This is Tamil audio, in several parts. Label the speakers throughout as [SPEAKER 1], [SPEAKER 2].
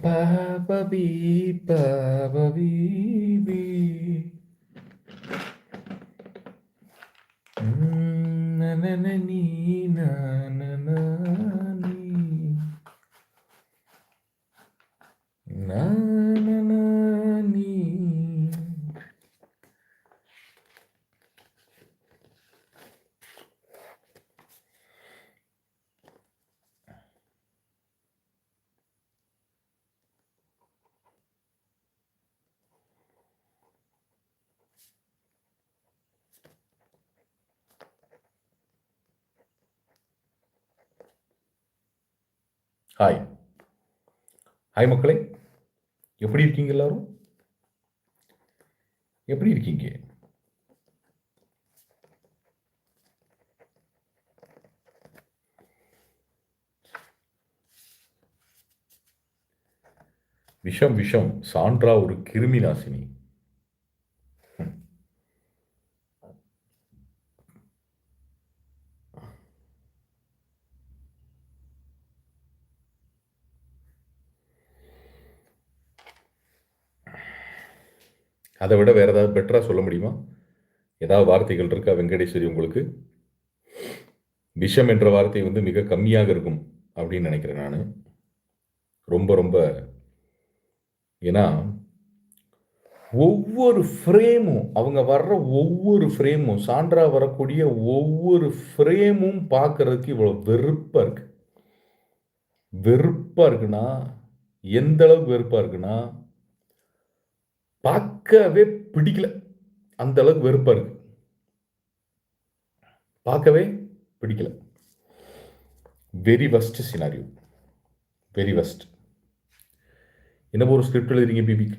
[SPEAKER 1] Papa bee, papa bee bee. Mm, na na na nee, na na na nee. Na hi hi மக்களே. எப்படி இருக்கீங்க எல்லாரும்? எப்படி இருக்கீங்க? விஷம் விஷம். சான்றா ஒரு கிருமி நாசினி. அதை விட வேறு ஏதாவது பெட்டராக சொல்ல முடியுமா? ஏதாவது வார்த்தைகள் இருக்கா வெங்கடேஸ்வரி உங்களுக்கு? விஷம் என்ற வார்த்தை வந்து மிக கம்மியாக இருக்கும் அப்படின்னு நினைக்கிறேன் நான். ரொம்ப ரொம்ப. ஏன்னா ஒவ்வொரு ஃப்ரேமும் அவங்க வர்ற ஒவ்வொரு ஃப்ரேமும் சான்றா வரக்கூடிய ஒவ்வொரு ஃப்ரேமும் பார்க்கறதுக்கு இவ்வளோ வெறுப்பாக இருக்கு. வெறுப்பாக இருக்குன்னா எந்த அளவுக்கு வெறுப்பாக இருக்குன்னா பார்க்கவே பிடிக்கல. அந்த அளவுக்கு வெறுப்பாக இருக்கு. பார்க்கவே பிடிக்கல. Very worst scenario very worst என்ன ஒரு ஸ்கிரிப்ட் எழுதுறீங்க பிபிக்கு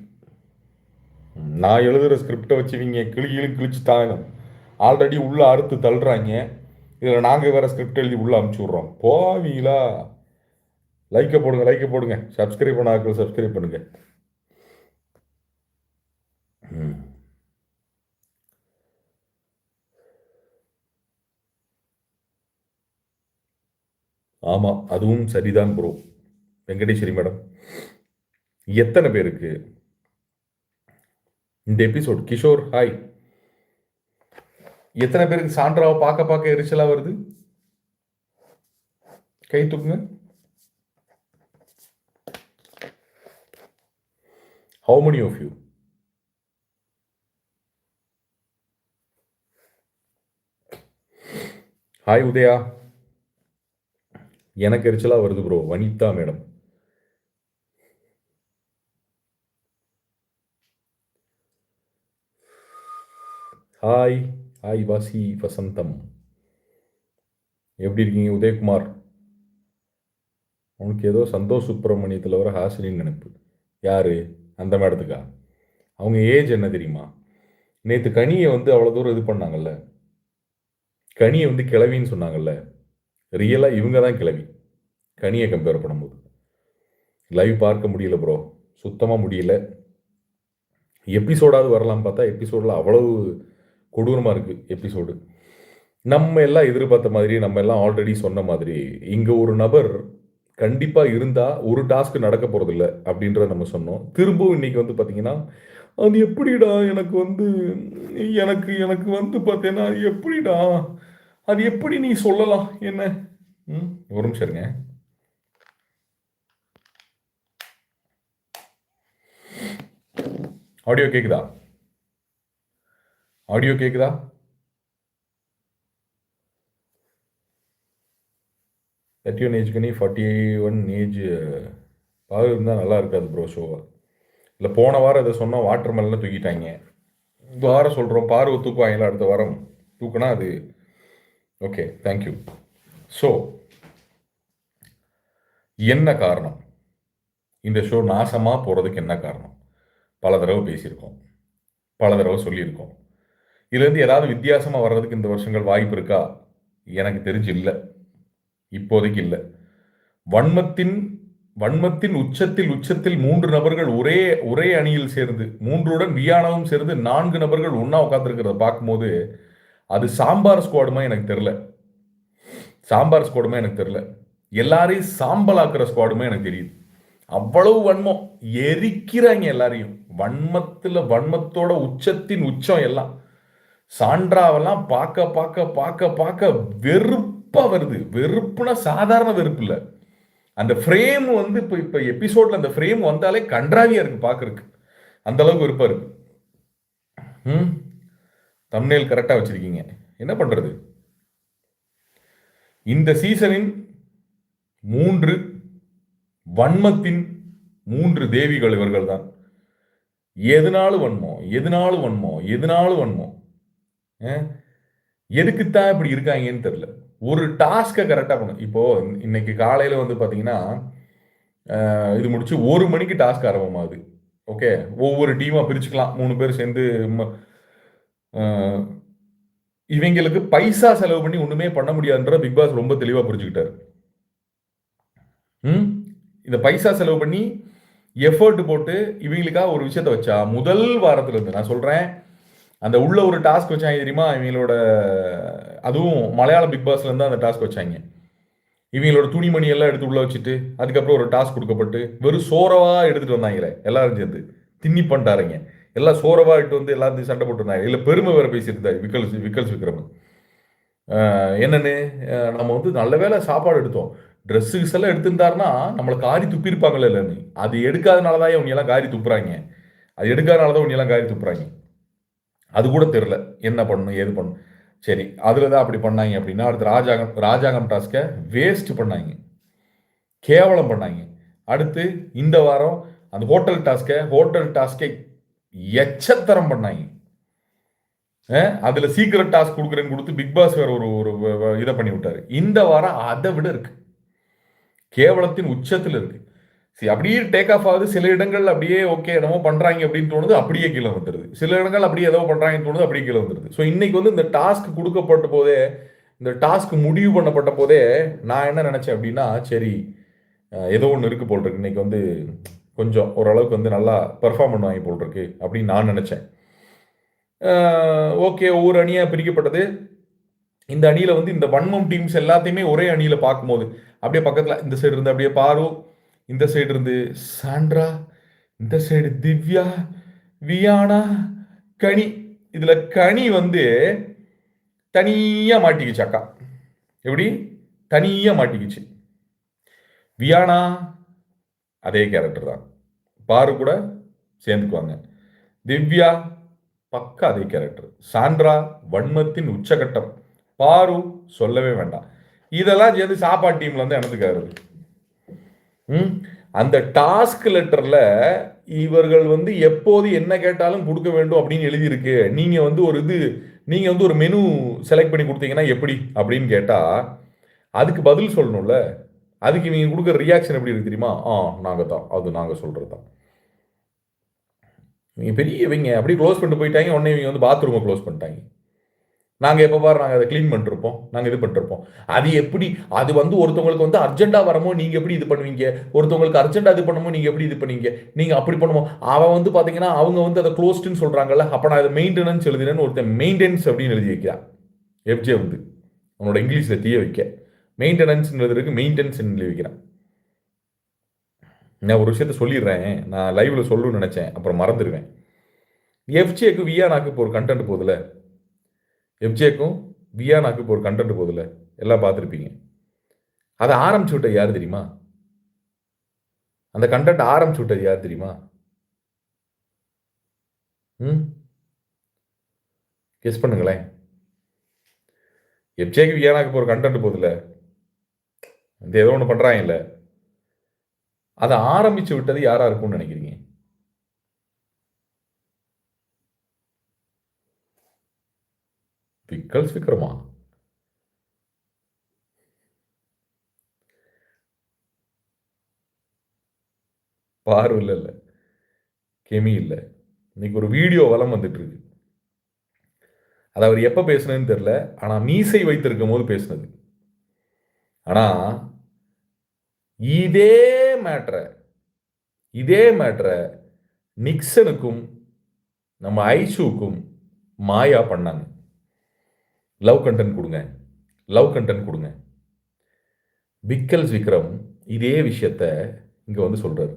[SPEAKER 1] நான் எழுதுகிற ஸ்கிரிப்டை வச்சுவிங்க கிளி கிளி கிழிச்சுட்டாங்க. ஆல்ரெடி உள்ளே அறுத்து தள்ளுறாங்க. இதில் நாங்கள் வேறு ஸ்கிரிப்ட் எழுதி உள்ளே அமுச்சு விட்றோம். போவீங்களா? லைக்கை போடுங்க லைக்கை போடுங்க. சப்ஸ்கிரைப் பண்ண ஆக்கள் சப்ஸ்கிரைப் பண்ணுங்கள் Hmm. ஆமாம் அதுவும் சரிதான் ப்ரோ வெங்கடேஸ்வரி மேடம். எத்தனை பேருக்கு? இந்த எபிசோட் கிஷோர் ஹாய் எத்தனை பேருக்கு சான்றாவை பார்க்க பார்க்க எரிச்சலாக வருது? கை தூக்குங்க. How many of you hi Udaya எனக்கு எரிச்சலா வருது bro Vanitha madam. Hi hi Vasi Vasantham. எப்படி இருக்கீங்க உதயகுமார்? உனக்கு ஏதோ சந்தோஷ் சுப்பிரமணியத்தில் வர ஹாசினின்னு நினைப்பு. யாரு? அந்த மேடத்துக்கா? அவங்க ஏஜ் என்ன தெரியுமா? நேற்று கனியை வந்து அவ்வளோ தூரம் இது பண்ணாங்கல்ல? கனியை வந்து கிளவின்னு சொன்னாங்கல்ல. ரியலாக இவங்க தான் கிளவி. கனியை கம்பேர் பண்ணும்போது. லைவ் பார்க்க முடியல ப்ரோ சுத்தமாக முடியல. எபிசோடாவது வரலாம் பார்த்தா எபிசோடில் அவ்வளவு கொடூரமாக இருக்குது எபிசோடு நம்ம எல்லாம் எதிர்பார்த்த மாதிரி நம்ம எல்லாம் ஆல்ரெடி சொன்ன மாதிரி இங்கே ஒரு நபர் கண்டிப்பாக இருந்தால் ஒரு டாஸ்க் நடக்க போகிறதில்ல அப்படின்றத நம்ம சொன்னோம். திரும்பவும் இன்னைக்கு வந்து பார்த்திங்கன்னா அது எப்படிடா எனக்கு வந்து எனக்கு எனக்கு வந்து பார்த்தீங்கன்னா எப்படிடா? அது எப்படி நீ சொல்லலாம்? என்ன? ம்? ஒரு நிமிஷம் இருங்க. ஆடியோ கேக்குதா? ஆடியோ கேக்குதா? Thirty one age Kani forty one age Paru இருந்தால் நல்லா இருக்காது ப்ரோ ஷோவா இல்லை போன வாரம் இதை சொன்னால் வாட்டர் மெல்லாம் தூக்கிட்டாங்க. இந்த வாரம் சொல்கிறோம் பார்வை தூக்குவாங்களா அடுத்த வாரம்? தூக்குனா அது ஓகே தேங்க்யூ ஸோ என்ன காரணம்? இந்த ஷோ நாசமாக போகிறதுக்கு என்ன காரணம்? பல தடவை பேசியிருக்கோம். பல தடவை சொல்லியிருக்கோம். இதுலேருந்து ஏதாவது வித்தியாசமாக வர்றதுக்கு இந்த வருஷங்கள் வாய்ப்பு இருக்கா? எனக்கு தெரிஞ்சு இல்லை. இப்போதைக்கு இல்லை. வன்மத்தின் வன்மத்தின் உச்சத்தில் உச்சத்தில் மூன்று நபர்கள் ஒரே ஒரே அணியில் சேர்ந்து மூன்றுடன் வியானவும் சேர்ந்து நான்கு நபர்கள் ஒன்றா உட்காந்துருக்கிறத பார்க்கும்போது அது சாம்பார் ஸ்குவாடுமா எனக்கு தெரில சாம்பார் ஸ்குவாடுமா எனக்கு தெரில எல்லாரையும் சாம்பலாக்குற ஸ்குவாடுமே எனக்கு தெரியுது. அவ்வளவு வன்மம். எரிக்கிறாங்க எல்லாரையும். வன்மத்தில் வன்மத்தோட உச்சத்தின் உச்சம் எல்லாம். சான்றாவெல்லாம் பார்க்க பார்க்க பார்க்க பார்க்க வெறுப்பாக வருது. வெறுப்புனா சாதாரண வெறுப்பு இல்லை. அந்த ஃப்ரேம் வந்து இப்போ இப்போ எபிசோட்ல அந்த ஃப்ரேம் வந்தாலே கன்றாவியா இருக்கு பாக்குறதுக்கு. அந்த அளவுக்கு வெறுப்பா இருக்கு. ம்? தம்னேல் கரெக்டாக வச்சிருக்கீங்க. என்ன பண்றது? இந்த சீசனின் மூன்று வன்மத்தின் மூன்று தேவிகள் இவர்கள் தான். எதுனாலும் வன்மம் எதுனாலும் வன்மம் எதுனாலும் வன்மம் எதுக்குத்தான் இப்படி இருக்காங்கன்னு தெரியல. ஒரு டாஸ்க்கை கரெக்டாக பண்ணும் இப்போ இன்னைக்கு காலையில் வந்து பார்த்தீங்கன்னா இது முடிச்சு ஒரு மணிக்கு டாஸ்க் ஆரம்பமாகுது. ஓகே ஒவ்வொரு டீமாக பிரிச்சுக்கலாம். மூணு பேர் சேர்ந்து இவங்களுக்கு பைசா செலவு பண்ணி ஒன்றுமே பண்ண முடியாதுன்ற பிக் பாஸ் ரொம்ப தெளிவாக புரிஞ்சுக்கிட்டாரு. ம்? இந்த பைசா செலவு பண்ணி எஃபர்ட் போட்டு இவங்களுக்காக ஒரு விஷயத்த வச்சா முதல் வாரத்துல இருந்து நான் சொல்கிறேன் அந்த உள்ள ஒரு டாஸ்க் வச்சாங்க தெரியுமா? இவங்களோட அதுவும் மலையாளம் பிக் பாஸ்ல இருந்து அந்த டாஸ்க் வச்சாங்க. இவங்களோட துணிமணி எல்லாம் எடுத்து உள்ள வச்சுட்டு அதுக்கப்புறம் ஒரு டாஸ்க் கொடுக்கப்பட்டு வெறும் சோறவாக எடுத்துட்டு வந்தாங்களே எல்லாரும் சேர்ந்து. தின்னி பண்ணிட்டாருங்க. எல்லாம் சோறவாக இட்டு வந்து எல்லாத்தையும் சண்டை போட்டுருந்தாங்க இல்லை பெருமை வேற பேசியிருந்தாரு விக்கல்ஸ் விக்கல்ஸ் விக்ரமன். என்னன்னு நம்ம வந்து நல்ல வேலை சாப்பாடு எடுத்தோம். ட்ரெஸ்ஸுஸ் எல்லாம் எடுத்திருந்தாருன்னா நம்மளை காரி துப்பியிருப்பாங்களே இல்லைன்னு. அது எடுக்காதனால தான் இவங்க எல்லாம் காரி துப்புறாங்க. அது எடுக்காதனால தான் இவங்க எல்லாம் காரி துப்புறாங்க. அது கூட தெரில என்ன பண்ணணும் ஏது பண்ணணும். சரி அதில் தான் அப்படி பண்ணாங்க அப்படின்னா அடுத்து ராஜாங்கம் ராஜாங்கம் டாஸ்க்கை வேஸ்ட் பண்ணாங்க. கேவலம் பண்ணாங்க. அடுத்து இந்த வாரம் அந்த ஹோட்டல் டாஸ்க்கை ஹோட்டல் டாஸ்கை எச்சத்தரம் பண்ணாங்க. அதில் சீக்கிரம் டாஸ்க் கொடுக்குறேன்னு கொடுத்து பிக் பாஸ் வேற ஒரு ஒரு இதை பண்ணி விட்டாரு. இந்த வாரம் அதை விட இருக்கு. கேவலத்தின் உச்சத்தில் இருக்குது சரி அப்படியே டேக் ஆஃப் ஆகுது. சில இடங்கள் அப்படியே ஓகே என்னமோ பண்ணுறாங்க அப்படின்னு தோணுது அப்படியே கீழே வந்துடுது சில இடங்கள் அப்படியே ஏதோ பண்ணுறாங்கன்னு தோணுது அப்படியே கீழே வந்துடுது ஸோ இன்னைக்கு வந்து இந்த டாஸ்க் கொடுக்கப்பட்ட போதே இந்த டாஸ்க் முடிவு பண்ணப்பட்ட போதே நான் என்ன நினச்சேன் அப்படின்னா சரி ஏதோ ஒன்று இருக்குது போல் இருக்கு. இன்னைக்கு வந்து கொஞ்சம் ஓரளவுக்கு வந்து நல்லா பெர்ஃபார்ம் பண்ணுவாங்க போல் இருக்கு அப்படின்னு நான் நினச்சேன். ஓகே ஒவ்வொரு அணியாக பிரிக்கப்பட்டது. இந்த அணியில் வந்து இந்த வன்மம் டீம்ஸ் எல்லாத்தையுமே ஒரே அணியில் பார்க்கும்போது அப்படியே பக்கத்தில் இந்த சைடு இருந்து அப்படியே பாரு இந்த சைடு இருந்து சாண்ட்ரா இந்த சைடு திவ்யா வியானா கனி. இதுல கனி வந்து தனியா மாட்டிக்குச்சு அக்கா எப்படி? தனியா மாட்டிக்கிச்சு. வியானா அதே கேரக்டர் தான். பாரு கூட சேர்ந்துக்குவாங்க. திவ்யா பக்கா அதே கேரக்டர் சாண்ட்ரா வன்மத்தின் உச்சகட்டம். பாரு சொல்லவே வேண்டாம். இதெல்லாம் சேர்ந்து சாப்பாடு டீம்ல வந்து எனத்துக்காரு அந்த டாஸ்க் லெட்டர்ல இவர்கள் வந்து எப்போது என்ன கேட்டாலும் கொடுக்க வேண்டும் அப்படின்னு எழுதியிருக்கு. நீங்க வந்து ஒரு இது நீங்க வந்து ஒரு மெனு செலக்ட் பண்ணி கொடுத்தீங்கன்னா எப்படி அப்படின்னு கேட்டா அதுக்கு பதில் சொல்லணும்ல. அதுக்கு இவங்க கொடுக்குற ரியாக்ஷன் எப்படி இருக்கு தெரியுமா? ஆ நாங்கள் தான் அது நாங்கள் சொல்கிறது தான் நீங்கள் பெரிய இவங்க அப்படி க்ளோஸ் பண்ணிட்டு போயிட்டாங்க. உடனே இவங்க வந்து பாத்ரூமை க்ளோஸ் பண்ணிட்டாங்க. நாங்கள் எப்போ பாரு நாங்கள் அதை க்ளீன் பண்ணிருப்போம். நாங்கள் இது பண்ணிருப்போம். அது எப்படி அது வந்து ஒருத்தவங்களுக்கு வந்து அர்ஜென்ட்டாக வரமோ நீங்கள் எப்படி இது பண்ணுவீங்க? ஒருத்தவங்களுக்கு அர்ஜென்ட்டாக இது பண்ணுமோ நீங்கள் எப்படி இது பண்ணுவீங்க? நீங்கள் அப்படி பண்ணுவோம் அவன் வந்து பார்த்தீங்கன்னா அவங்க வந்து அதை க்ளோஸ்டுன்னு சொல்கிறாங்கல்ல அப்போ நான் அதை மெயின்டெனன்ஸ் எழுதினேன்னு ஒருத்தன் மெயின்டெனன்ஸ் அப்படின்னு எழுதி வைக்கிறான். எஃப்ஜே வந்து. அவனோட இங்கிலீஷில் தீய வைக்க. மெயின்டெனன்ஸ் எழுதுறதுக்கு மெயின்டெனன்ஸ் எழுதி வைக்கிறான். நான் ஒரு விஷயத்த சொல்லிடுறேன். நான் லைவில் சொல்லணும்னு நினச்சேன். அப்புறம் மறந்துடுவேன். எஃப்ஜேக்கு வியானாக்கு இப்போ ஒரு கண்டென்ட் போதில்லை எஃப்ஜேக்கும் வியானாக்கு இப்போ ஒரு கண்டென்ட் போதில்ல எல்லாம் பார்த்துருப்பீங்க. அதை ஆரம்பிச்சு விட்டது யார் தெரியுமா? அந்த கண்டென்ட் ஆரம்பிச்சு விட்டது யார் தெரியுமா? ம்? கெஸ் பண்ணுங்களேன். எப்ஜேக்கு வியானாக்கு இப்போ ஒரு கண்டென்ட் போதில்ல இந்த ஏதோ ஒன்று பண்ணுறாங்கல்ல அதை ஆரம்பிச்சு விட்டது யாராக இருக்கும்னு நினைக்கிறீங்க? பிக்கல்ஸ் விக்ரமா பார்வை இல்லை இல்லை. கெமி இல்லை. இன்னைக்கு ஒரு வீடியோ வளம் வந்துட்டு இருக்கு அது அவர் எப்போ பேசுனதுன்னு தெரில ஆனால் மீசை வைத்திருக்கும் போது பேசுனது. ஆனால் இதே மேட்ரை இதே மேட்ரை நிக்சனுக்கும் நம்ம ஐஷுக்கும் மாயா பண்ணாங்க. லவ் கண்டென்ட் கொடுங்க. லவ் கண்டென்ட் கொடுங்க. விக்கல்ஸ் விக்ரம் இதே விஷயத்த இங்கே வந்து சொல்கிறாரு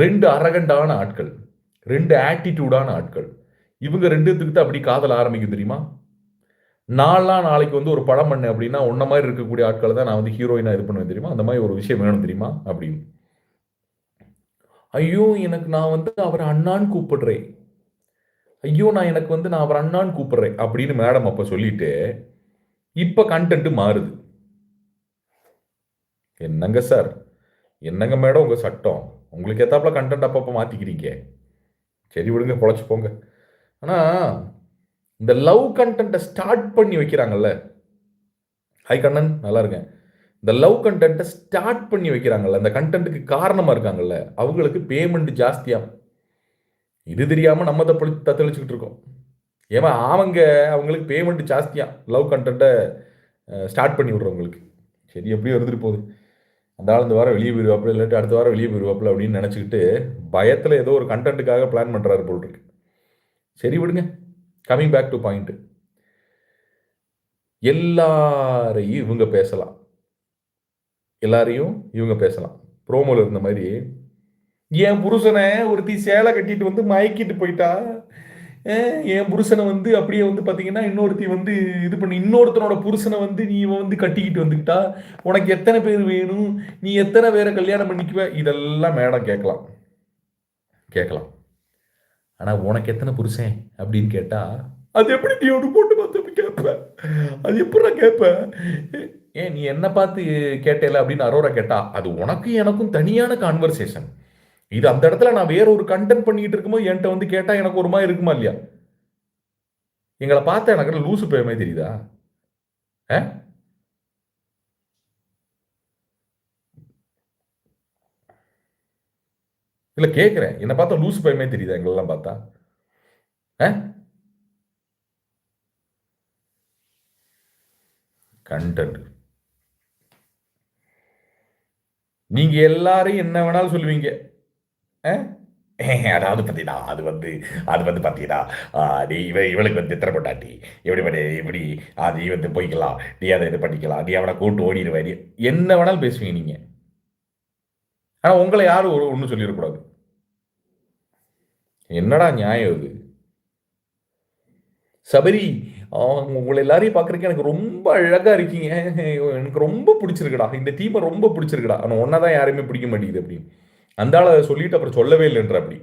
[SPEAKER 1] ரெண்டு அரகண்டான ஆட்கள் ரெண்டு ஆட்டிடியூடான ஆட்கள் இவங்க ரெண்டுத்துக்கு தான் அப்படி காதல் ஆரம்பிக்கும் தெரியுமா? நாலாம் நாளைக்கு வந்து ஒரு படம் பண்ணேன் அப்படின்னா உன்ன மாதிரி இருக்கக்கூடிய ஆட்களை தான் நான் வந்து ஹீரோயினாக இது பண்ணுவேன் தெரியுமா? அந்த மாதிரி ஒரு விஷயம் வேணும் தெரியுமா? அப்படின்னு. ஐயோ எனக்கு நான் வந்து அவரை அண்ணான்னு கூப்பிடுறேன். ஐயோ நான் எனக்கு வந்து நான் அவர் அண்ணான்னு கூப்பிடுறேன் அப்படின்னு மேடம் அப்போ சொல்லிட்டு இப்போ கண்டென்ட் மாறுது. என்னங்க சார் என்னங்க மேடம் உங்கள் சட்டம்? உங்களுக்கு ஏத்தாப்புல கண்டென்ட் அப்பப்போ மாற்றிக்கிறீங்க சரி விடுங்க பொழைச்சி போங்க. ஆனால் இந்த லவ் கண்டென்ட்டை ஸ்டார்ட் பண்ணி வைக்கிறாங்கல்ல? ஹை கண்ணன் நல்லா இருக்கேன். இந்த லவ் கண்டென்ட்டை ஸ்டார்ட் பண்ணி வைக்கிறாங்கல்ல? அந்த கண்டென்ட்டுக்கு காரணமாக இருக்காங்கல்ல? அவங்களுக்கு பேமெண்ட் ஜாஸ்தியாக இது தெரியாமல் நம்ம தப்பளி தத்தளிச்சுக்கிட்டு இருக்கோம். ஏமா அவங்க அவங்களுக்கு பேமெண்ட் ஜாஸ்தியாக லவ் கண்டென்ட்டை ஸ்டார்ட் பண்ணி விட்றவங்களுக்கு. சரி எப்படியும் இருந்துட்டு போகுது? அந்த ஆள் இந்த வாரம் வெளியே போயிருவாப்புல இல்லாட்டி அடுத்த வாரம் வெளியே போயிருவாப்புல அப்படின்னு நினச்சிக்கிட்டு பயத்தில் ஏதோ ஒரு கண்டென்ட்டுக்காக பிளான் பண்ணுறாரு போல் இருக்கு. சரி விடுங்க. கம்மிங் பேக் டு பாயிண்ட்டு எல்லாரையும் இவங்க பேசலாம். எல்லாரையும் இவங்க பேசலாம். ப்ரோமோவில் இருந்த மாதிரி என் புருஷனை ஒருத்தி சேலை கட்டிட்டு வந்து மயக்கிட்டு போயிட்டா. என் புருஷனை வந்து அப்படியே வந்து பார்த்தீங்கன்னா இன்னொருத்தி வந்து இது பண்ணி இன்னொருத்தனோட புருஷனை வந்து நீ வந்து கட்டிக்கிட்டு வந்துக்கிட்டா. உனக்கு எத்தனை பேர் வேணும்? நீ எத்தனை பேரை கல்யாணம் பண்ணிக்குவ? இதெல்லாம் மேடம் கேட்கலாம். கேட்கலாம். ஆனால் உனக்கு எத்தனை புருஷன் அப்படின்னு கேட்டால் அது எப்படி நீ ஒன்று போட்டு பார்த்து கேட்ப? அது எப்படி நான் கேட்பேன் ஏன் நீ என்ன பார்த்து கேட்டேல அப்படின்னு அரோரா கேட்டா அது உனக்கும் எனக்கும் தனியான கான்வர்சேஷன் இது அந்த இடத்துல நான் வேற ஒரு கண்டென்ட் பண்ணிட்டு இருக்கும்போது என்கிட்ட வந்து கேட்டா எனக்கு ஒரு மாதிரி இருக்குமா இல்லையா? எங்களை பார்த்தா எனக்கு லூசு பேமே தெரியுதா? இல்ல கேட்கிறேன் என்னை பார்த்தா லூசு பயமே தெரியுதா எங்களெல்லாம் பார்த்தா? கண்டென்ட் நீங்க எல்லாரையும் என்ன வேணாலும் சொல்லுவீங்க. அதாவது பார்த்தீங்கன்னா அது வந்து அது வந்து பார்த்தீங்கன்னா நீ இவ இவளுக்கு வந்து தித்திர பொண்டாட்டி எப்படி பண்ணி இப்படி அது நீ வந்து போய்க்கலாம் நீ அதை இது பண்ணிக்கலாம் நீ அவனை கூட்டு ஓடிடுவ நீ என்ன வேணாலும் பேசுவீங்க நீங்கள் ஆனால் உங்களை யாரும் ஒரு ஒன்றும் சொல்லிடக்கூடாது. என்னடா நியாயம் இது? சபரி உங்களை எல்லாரையும் பார்க்குறதுக்கு எனக்கு ரொம்ப அழகாக இருக்கீங்க. எனக்கு ரொம்ப பிடிச்சிருக்குடா இந்த டீமை ரொம்ப பிடிச்சிருக்குடா. ஆனால் ஒன்றா தான் யாருமே பிடிக்க மாட்டேங்குது அப்படின்னு. அந்த ஆள் அதை சொல்லிட்டு அப்புறம் சொல்லவே இல்லைன்ற அப்படி.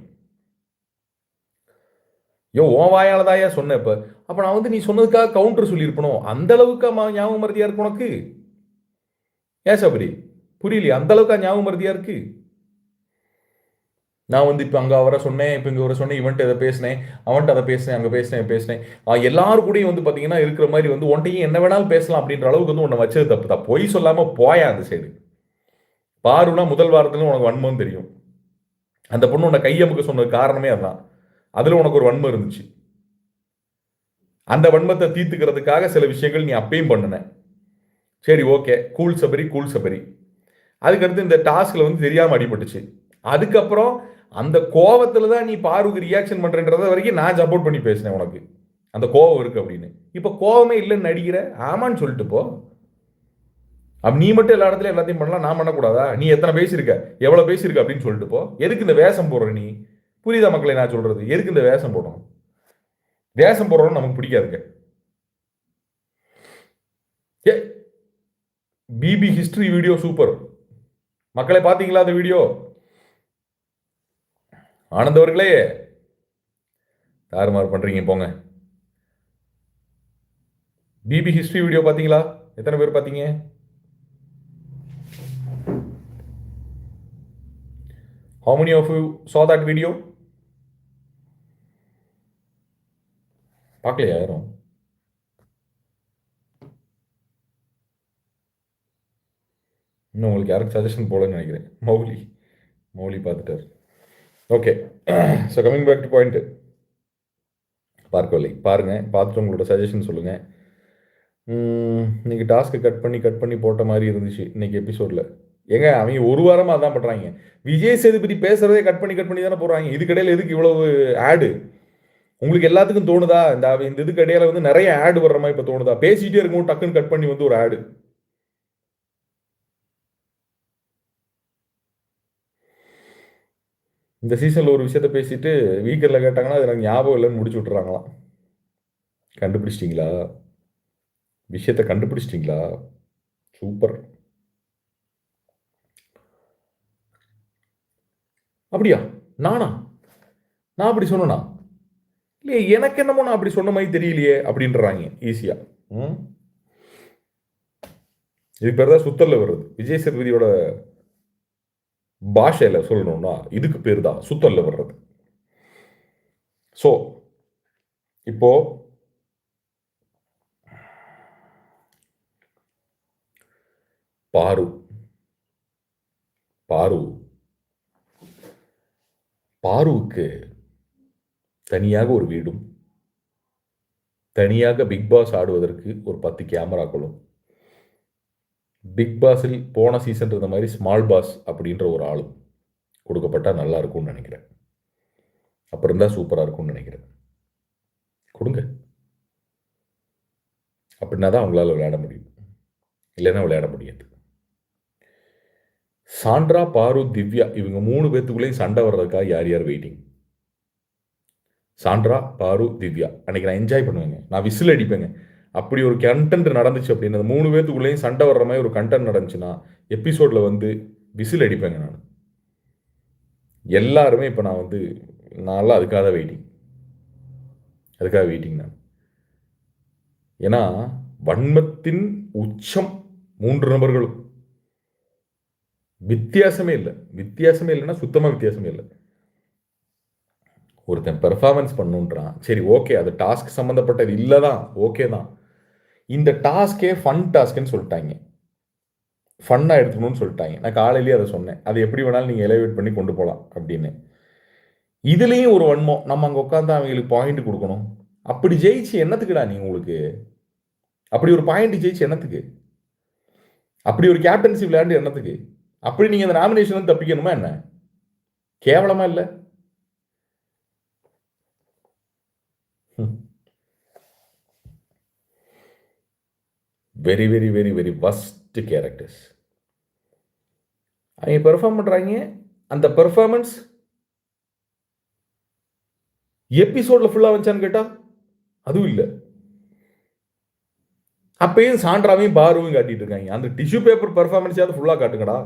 [SPEAKER 1] ஐயோ ஓ தான் தாயா சொன்னேன் இப்போ. அப்போ நான் வந்து நீ சொன்னதுக்காக கவுண்டர் சொல்லியிருப்பணும் அந்த அளவுக்கு ஞாபகம் மருதியா இருக்கு உனக்கு? ஏன் சபரி? புரியலையே? அந்த அளவுக்கு ஞாபகம் மருதியா இருக்கு? நான் வந்து இப்போ அங்கே அவரை சொன்னேன் இப்போ இங்கே அவரை சொன்னேன் இவன்ட்டு இதை பேசினேன் அவன்ட்டு அதை பேசினேன் அங்கே பேசினேன் பேசினேன். எல்லாரும் கூடயும் வந்து பார்த்தீங்கன்னா இருக்கிற மாதிரி வந்து ஒன்றையும் என்ன வேணாலும் பேசலாம் அப்படின்ற அளவுக்கு வந்து உன்னை வச்சது தப்பு தான். பொய் சொல்லாமல் போயா அந்த சைடு. பாருனா முதல் வாரத்துலையும் உனக்கு வன்மம் தெரியும். அந்த பொண்ணு உன்னை கையமுக்க சொன்னது காரணமே அதான். அதில் உனக்கு ஒரு வன்மம் இருந்துச்சு. அந்த வன்மத்தை தீர்த்துக்கிறதுக்காக சில விஷயங்கள் நீ அப்பயும் பண்ணின. சரி okay. Cool Sabari cool Sabari. அதுக்கடுத்து இந்த டாஸ்கில் வந்து தெரியாமல் அடிபட்டுச்சு. அதுக்கப்புறம் அந்த கோவத்தில் தான் நீ பாருக்கு ரியாக்ஷன் பண்ணுறன்றத வரைக்கும் நான் சப்போர்ட் பண்ணி பேசினேன் உனக்கு. அந்த கோவம் இருக்கு அப்படின்னு. இப்போ கோவமே இல்லைன்னு நடிக்கிற? ஆமான்னு சொல்லிட்டு போ. அப்ப நீ மட்டும் எல்லா இடத்துல எல்லாத்தையும் பண்ணலாம் நான் பண்ணக்கூடாதா? நீ எத்தனை பேசியிருக்க? எவ்வளோ பேசியிருக்க அப்படின்னு சொல்லிட்டு போ. எதுக்கு இந்த வேஷம் போடுற நீ? புரியுதா மக்களை நான் சொல்றது? எதுக்கு இந்த வேஷம் போடணும்? வேஷம் போடுறோம்னு நமக்கு பிடிக்காதுங்க. ஏ பிபி ஹிஸ்டரி வீடியோ சூப்பர் மக்களை பார்த்தீங்களா அந்த வீடியோ ஆனந்தவர்களே தாறுமாறு பண்றீங்க போங்க. பிபி ஹிஸ்டரி வீடியோ பார்த்தீங்களா? எத்தனை பேர் பார்த்தீங்க? How many of you saw that video? பார்க்கலையா யாரும்? இன்னும் உங்களுக்கு யாருக்கு சஜஷன் போலன்னு நினைக்கிறேன். Mouli. Mouli பார்த்துட்டார். Okay so coming back to point பார்க்கவில்லை. பாருங்கள் பார்த்துட்டு உங்களோட சஜஷன் சொல்லுங்கள் இன்னைக்கு டாஸ்க்கு கட் பண்ணி கட் பண்ணி போட்ட மாதிரி இருந்துச்சு இன்னைக்கு எபிசோடில் ஏங்க அவங்க ஒரு வாரமாக அதான் பண்ணுறாங்க விஜய் சேதுபதி பேசுகிறதே கட் பண்ணி கட் பண்ணி தானே போடுறாங்க. இதுக்கடையில் எதுக்கு இவ்வளவு ஆடு உங்களுக்கு எல்லாத்துக்கும் தோணுதா? இந்த இந்த இதுக்கு இடையில வந்து நிறைய ஆடு வர்ற மாதிரி இப்போ தோணுதா? பேசிகிட்டே இருக்கும் டக்குன்னு கட் பண்ணி வந்து ஒரு ஆடு இந்த சீசனில் ஒரு விஷயத்த பேசிட்டு வீக்கரில் கேட்டாங்கன்னா அது எனக்கு ஞாபகம் இல்லைன்னு முடிச்சு விட்டுறாங்களாம். கண்டுபிடிச்சிட்டிங்களா? விஷயத்த கண்டுபிடிச்சிட்டிங்களா? சூப்பர். அப்படியா? நானா? நான் அப்படி சொன்னா இல்லையே எனக்கு என்னமோ நான் அப்படி சொன்ன மாதிரி தெரியலையே அப்படின்றாங்க. ஈஸியா ம்? இது பேர் தான் சுத்தல்ல வருது விஜய் சேதுபதியோட பாஷையில் சொல்லணும்னா இதுக்கு பேர் தான் சுத்தல்ல வர்றது. ஸோ இப்போ பாரு. பாரு. பாருவுக்கு தனியாக ஒரு வீடும் தனியாக பிக் பாஸ் ஆடுவதற்கு ஒரு பத்து கேமராக்களும் பிக் பாஸில் போன சீசன் இருந்த மாதிரி ஸ்மால் பாஸ் அப்படின்ற ஒரு ஆளும் கொடுக்கப்பட்டால் நல்லா இருக்கும்னு நினைக்கிறேன். அப்புறம் இருந்தால் சூப்பராக இருக்கும்னு நினைக்கிறேன். கொடுங்க. அப்படின்னா தான் அவங்களால விளையாட முடியும். இல்லைன்னா விளையாட முடியாது. சாண்ட்ரா பாரு திவ்யா இவங்க மூணு பேர்த்துக்குள்ளேயும் சண்டை வர்றதுக்காக யார் யார் வெயிட்டிங் சாண்ட்ரா பாரு திவ்யா. அன்னைக்கு நான் என்ஜாய் பண்ணுவேங்க. நான் விசில் அடிப்பேங்க. அப்படி ஒரு கண்டென்ட் நடந்துச்சு அப்படின்னு மூணு பேர்த்துக்குள்ளேயும் சண்டை வர்ற மாதிரி ஒரு கண்டென்ட் நடந்துச்சுன்னா எபிசோடில் வந்து விசில் அடிப்பேங்க நான். எல்லாருமே இப்போ நான் வந்து நான்லாம் அதுக்காக தான் வெயிட்டிங் அதுக்காக வெயிட்டிங் நான். ஏன்னா வன்மத்தின் உச்சம் மூன்று நபர்களும். வித்தியாசமே இல்லை. வித்தியாசமே இல்லைன்னா சுத்தமாக வித்தியாசமே இல்லை. ஒருத்தன் பெர்ஃபார்மன்ஸ் பண்ணுன்றான். சரி ஓகே அது டாஸ்க் சம்மந்தப்பட்டது இல்லை தான் ஓகே தான். இந்த டாஸ்கே ஃபன் டாஸ்க்குன்னு சொல்லிட்டாங்க. ஃபன்னாக எடுத்துக்கணும்னு சொல்லிட்டாங்க. நான் காலையிலேயே அதை சொன்னேன். அது எப்படி வேணாலும் நீங்கள் எலவேட் பண்ணி கொண்டு போகலாம் அப்படின்னு. இதுலேயும் ஒரு வன்மம். நம்ம அங்கே உட்காந்து அவங்களுக்கு பாயிண்ட் கொடுக்கணும். அப்படி ஜெயிச்சு என்னத்துக்குடா நீ உங்களுக்கு? அப்படி ஒரு பாயிண்ட் ஜெயிச்சு என்னத்துக்கு? அப்படி ஒரு கேப்டன்சி விளையாண்டு என்னத்துக்கு? அப்படி நீங்கள் அந்த நாமினேஷன் தப்பிக்கணுமா என்ன? கேவலமா இல்லை? Very very very very worst characters அவங்க பெர்ஃபார்ம் பண்ணுறாங்க அந்த பெர்ஃபார்மன்ஸ் எபிசோடில் ஃபுல்லாக வச்சான்னு கேட்டால் அதுவும் இல்லை. அப்பயும் சாண்ட்ராவையும் பாருவையும் காட்டிட்டு இருக்காங்க. அந்த டிஷ்யூ பேப்பர் பெர்ஃபார்மன்ஸாவது ஃபுல்லாக காட்டுங்கடா.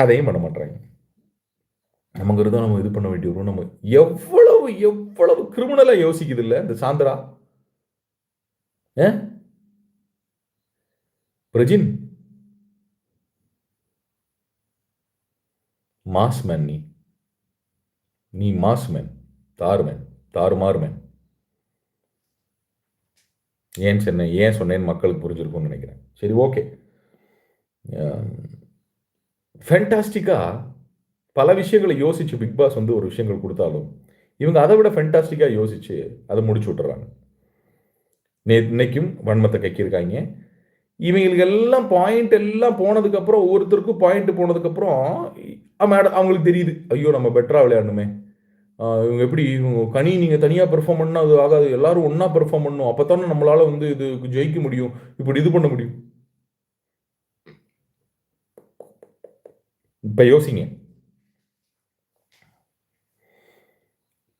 [SPEAKER 1] அதையும் பண்ண மாட்டாங்க நமக்கு இருந்தால் நம்ம இது பண்ண வேண்டிய வரும் நம்ம எவ்வளவு எவ்வளவு கிரிமினலாக யோசிக்குது இல்லை இந்த சாந்திரா? பிரஜின்? மாஸ் மேன் நீ. நீ மாஸ் மேன் தாறுமேன் தாறுமாறு மேன். ஏன் சொன்னேன் ஏன் சொன்னேன்னு மக்களுக்கு புரிஞ்சிருக்கும்னு நினைக்கிறேன். சரி ஓகே. ஃபென்டாஸ்டிக்காக பல விஷயங்களை யோசித்து பிக் பாஸ் வந்து ஒரு விஷயங்கள் கொடுத்தாலும் இவங்க அதை விட ஃபென்டாஸ்டிக்காக யோசித்து அதை முடிச்சு விட்டுறாங்க. நே இன்னைக்கும் வன்மத்தை கக்கியிருக்காங்க. இவங்களுக்கு எல்லாம் பாயிண்ட் எல்லாம் போனதுக்கப்புறம் ஒவ்வொருத்தருக்கும் பாயிண்ட் போனதுக்கப்புறம் மேடம் அவங்களுக்கு தெரியுது. ஐயோ நம்ம பெட்டராக விளையாடணுமே. இவங்க எப்படி இவங்க கனி நீங்கள் தனியாக பெர்ஃபார்ம் பண்ணால் அது ஆகாது. எல்லாரும் ஒன்றா பெர்ஃபார்ம் பண்ணணும் அப்போ தானே நம்மளால் வந்து இது ஜெயிக்க முடியும். இப்படி இது பண்ண முடியும். இப்போ யோசிங்க.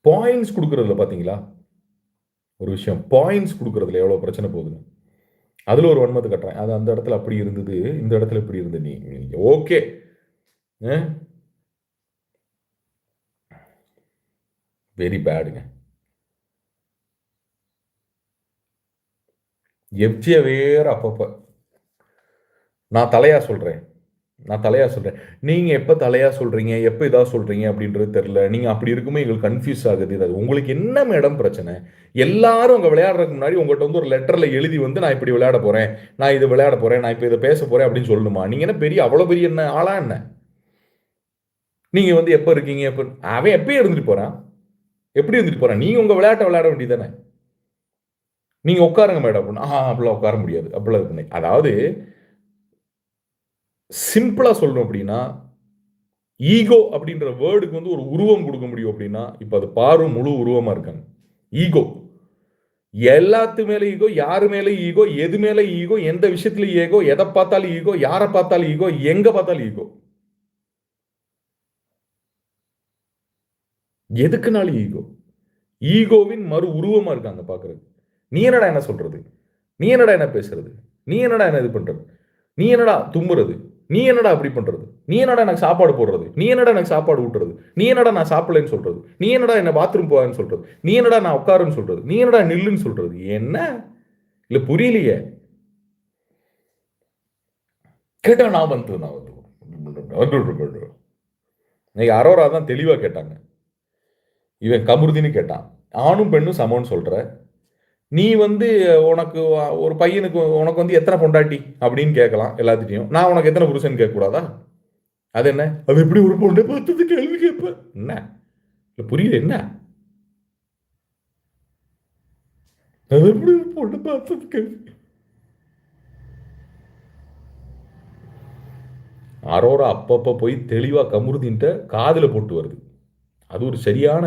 [SPEAKER 1] பாயிண்ட்ஸ் கொடுக்குறதுல பார்த்தீங்களா ஒரு விஷயம். பாயிண்ட்ஸ் கொடுக்குறதுல எவ்வளோ பிரச்சனை போகுதுங்க அதில் ஒரு வன்மத்தை கட்டுறேன். அது அந்த இடத்துல அப்படி இருந்தது இந்த இடத்துல இப்படி இருந்தது. நீ ஓகே. வெரி பேடுங்க எஃப்ஜியை வேற அப்பப்போ. நான் தலையா சொல்கிறேன் நான் தலையா சொல்கிறேன் நீங்கள் எப்போ தலையா சொல்கிறீங்க எப்போ இதாக சொல்கிறீங்க அப்படின்றது தெரில நீங்கள் அப்படி இருக்கும்போது எங்களுக்கு கன்ஃபியூஸ் ஆகுது. இது உங்களுக்கு என்ன மேடம் பிரச்சனை? எல்லாரும் அங்கே விளையாடுறதுக்கு முன்னாடி உங்கள்கிட்ட வந்து ஒரு லெட்டரில் எழுதி வந்து நான் இப்படி விளையாட போகிறேன் நான் இது விளையாட போகிறேன் நான் இப்போ இதை பேச போகிறேன் அப்படின்னு சொல்லணுமா? நீங்கள் என்ன பெரிய அவ்வளோ பெரிய என்ன ஆளா என்ன? நீங்கள் வந்து எப்போ இருக்கீங்க? எப்போ? அவன் எப்பயும் இருந்துட்டு போகிறான் எப்படி இருந்துட்டு போகிறான் நீங்கள் உங்கள் விளையாட்டை விளையாட வேண்டியதானே நீங்கள் உட்காருங்க மேடம். அப்படின்னு ஆ அப்படிலாம் உட்கார முடியாது. அப்படிலாம் இது பண்ணி அதாவது சிம்பிளாக சொல்லணும் அப்படின்னா ஈகோ அப்படின்ற வேர்டுக்கு வந்து ஒரு உருவம் கொடுக்க முடியும் அப்படின்னா இப்போ அது பாரு முழு உருவமாக இருக்காங்க. ஈகோ. எல்லாத்து மேலே ஈகோ யாரு மேலே ஈகோ எது மேலே ஈகோ எந்த விஷயத்துல ஈகோ எதை பார்த்தாலும் ஈகோ யாரை பார்த்தாலும் ஈகோ எங்க பார்த்தாலும் ஈகோ. எதுக்குனாலும் ஈகோ. ஈகோவின் மறு உருவமா இருக்காங்க பாக்குறது நீ என்னடா என்ன சொல்றது? நீ என்னடா என்ன பேசுறது? நீ என்னடா என்ன இது பண்றது? நீ என்னடா தும்புறது? நீ என்னடா அப்படி பண்றது? நீ என்னடா எனக்கு சாப்பாடு போடுறது? நீ என்னடா எனக்கு சாப்பாடு ஊட்டுறது? நீ என்னடா நான் சாப்பிடலன்னு சொல்றது? நீ என்னடா என்ன பாத்ரூம் போவேன்னு சொல்றது? நீ என்னடா நான் உட்காருன்னு சொல்றது? நீ என்னடா நில்லுன்னு சொல்றது? என்ன? இல்ல புரியலையே. கேட்டா நான் வந்து நான் வந்து இன்னைக்கு அரோரா தான் தெளிவா கேட்டாங்க. இவன் கமுருதின்னு கேட்டான். ஆணும் பெண்ணும் சமம்னு சொல்ற நீ வந்து உனக்கு ஒரு பையனுக்கு உனக்கு வந்து எத்தனை பொண்டாட்டி அப்படின்னு கேட்கலாம் எல்லாத்திட்டையும். நான் உனக்கு எத்தனை புருஷன் கேட்கக்கூடாதா? அது என்ன? அது எப்படி ஒரு பொண்ணை பார்த்தது கேள்வி கேட்பேன். என்ன? இல்லை புரியுது என்ன? அது எப்படி ஒரு பொண்ணை பார்த்தது கேள்வி அரோரா அப்பப்போ போய் தெளிவாக கமுருதின்ட்ட காதில் போட்டு வருது. அது ஒரு சரியான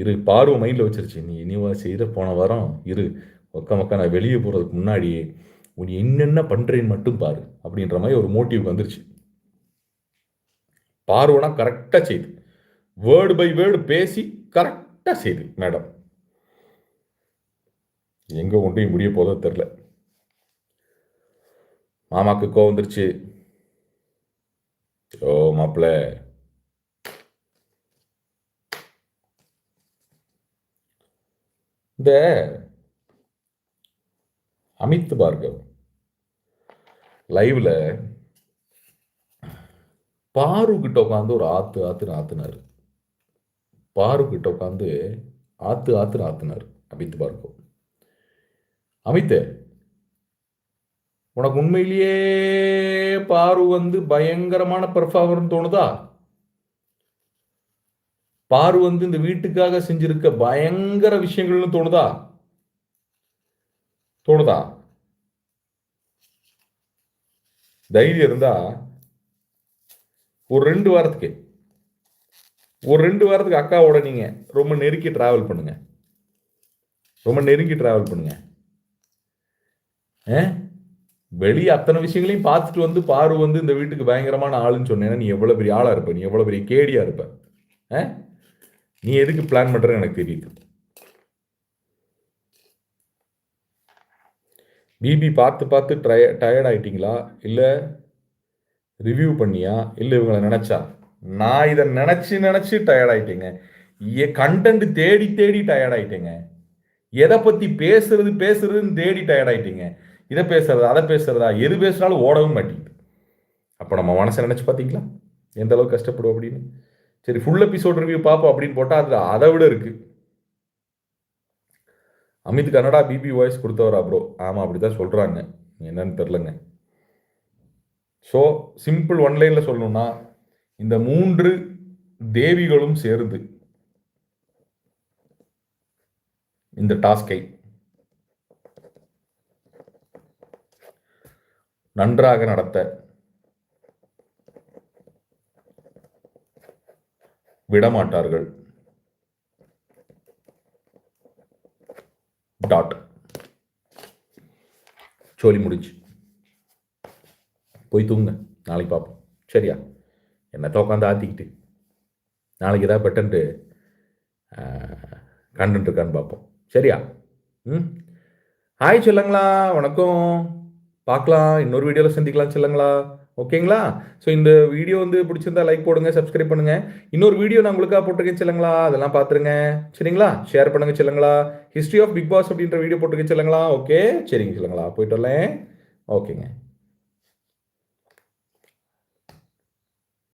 [SPEAKER 1] இரு பார்வை மைண்டில் வச்சிருச்சு. நீ இனிவா செய்கிற போன வாரம் இரு. ஒக்க மக்கா நான் வெளியே போகிறதுக்கு முன்னாடி உன் என்னென்ன பண்ணுறேன்னு மட்டும் பாரு அப்படின்ற மாதிரி ஒரு மோட்டிவ் வந்துருச்சு. பார்வைனா கரெக்டாக செய்து. வேர்டு பை வேர்டு பேசி கரெக்டாக செய்து மேடம் எங்கே கொண்டு முடிய போதோ தெரில மாமாக்கு கோவம் வந்துருச்சு. ஓ மாப்பிள்ள இந்த அமித் பார்கவ் லைவ்ல பாரு கிட்ட உட்காந்து ஒரு ஆத்து ஆத்துன்னு ஆத்துனாரு. பாரு கிட்ட உட்காந்து ஆத்து ஆத்துன்னு ஆத்துனார் அமித் பார்கவ். அமித் உனக்கு உண்மையிலேயே பாரு வந்து பயங்கரமான பெர்ஃபார்மர்னு தோணுதா? பாரு வந்து இந்த வீட்டுக்காக செஞ்சிருக்க பயங்கர விஷயங்கள்னு தோணுதா? தோணுதா? தைரியம் இருந்தா ஒரு ரெண்டு வாரத்துக்கு ஒரு ரெண்டு வாரத்துக்கு அக்காவோட நீங்க ரொம்ப நெருக்கி டிராவல் பண்ணுங்க. ரொம்ப நெருங்கி டிராவல் பண்ணுங்க. வெளியே அத்தனை விஷயங்களையும் பார்த்துட்டு வந்து பாரு வந்து இந்த வீட்டுக்கு பயங்கரமான ஆளுன்னு சொன்னேன்னா நீ எவ்வளவு பெரிய ஆளா இருப்ப நீ எவ்வளவு பெரிய கேடியா இருப்ப. நீ எதுக்கு பிளான் பண்ணுறன்னு எனக்கு தெரியுது. பிபி பார்த்து பார்த்து டய டயர்ட் ஆகிட்டிங்களா இல்லை ரிவ்யூ பண்ணியா? இல்லை இவங்களை நினச்சா? நான் இதை நினச்சி நினச்சி டயர்ட் ஆகிட்டேங்க ஏ கண்டென்ட் தேடி தேடி டயர்ட் ஆகிட்டேங்க எதை பற்றி பேசுறது பேசுறதுன்னு தேடி டயர்ட் ஆகிட்டீங்க இதை பேசுறதா அதை பேசுறதா எது பேசுனாலும் ஓடவும் மாட்டேங்குது. அப்போ நம்ம மனசை நினச்சி பார்த்தீங்களா? எந்த அளவுக்கு கஷ்டப்படுவோம் அப்படின்னு? சரி ஃபுல் எபிசோட் ரிவ்யூ பார்ப்போம் அப்படின்னு போட்டால் அதில் அதை விட இருக்குது அமித் கனடா பிபி வாய்ஸ் கொடுத்தவரா ப்ரோ ஆமாம் அப்படி தான் சொல்கிறாங்க என்னன்னு தெரிலங்க ஸோ சிம்பிள் ஒன்லைனில் சொல்லணும்னா இந்த மூன்று தேவிகளும் சேர்ந்து இந்த டாஸ்கை நன்றாக நடத்த விடமாட்டார்கள். டாட் சோலி முடிச்சு போய் தூங்க நாளைக்கு பார்ப்போம். சரியா? என்னத்தை உட்காந்து ஆத்திக்கிட்டு. நாளைக்கு ஏதாவது பெட்டன்ட்டு கண்டுட்டு இருக்கான்னு பார்ப்போம். சரியா? ம்? ஹாய் சொல்லுங்களா. வணக்கம். பார்க்கலாம். இன்னொரு வீடியோவில் சந்திக்கலாம் சொல்லுங்களா. ஓகேங்களா? ஸோ இந்த வீடியோ வந்து பிடிச்சிருந்தா லைக் போடுங்க சப்ஸ்கிரைப் பண்ணுங்க. இன்னொரு வீடியோ நான் உங்களுக்காக போட்டிருக்கேன் சொல்லுங்களா? அதெல்லாம் பார்த்துருங்க சரிங்களா? ஷேர் பண்ணுங்க சொல்லுங்களா? ஹிஸ்ட்ரி ஆஃப் பிக் பாஸ் அப்படின்ற வீடியோ போட்டிருக்கேன் சொல்லுங்களா? ஓகே சரிங்க சொல்லுங்களா போயிட்டு வரலேன். ஓகேங்க